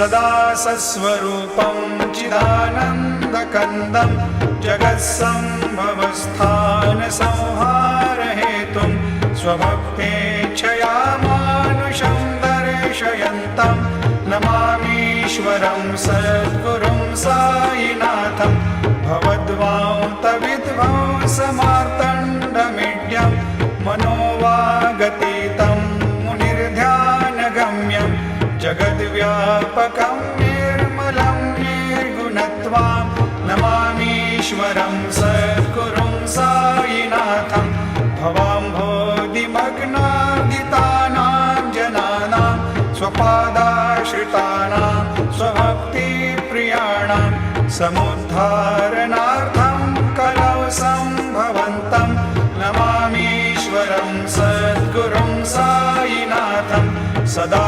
सदा सस्वरूपं चिदानन्दकन्दं जगत्सम्भवस्थानसंहारहेतुं स्वभक्तेच्छया मानुषं दर्शयन्तं नमामीश्वरं सद्गुरुं सायिनाथं भवद्वान्तविध्वंसमार्तण्डमीड्यं मनोवागतीतं मुनिर्ध्यानगम्यं जगद्व्यापकं निर्मलं निर्गुणत्वां नमामीश्वरं सद्गुरुं सायिनाथं भवाम्भोधिमग्नादितानां जनानां स्वपादाश्रितानां स्वभक्तिप्रियाणां समुद्धारणार्थं कलौ सम्भवन्तं। नमामीश्वरं सद्गुरुं सायिनाथं सदा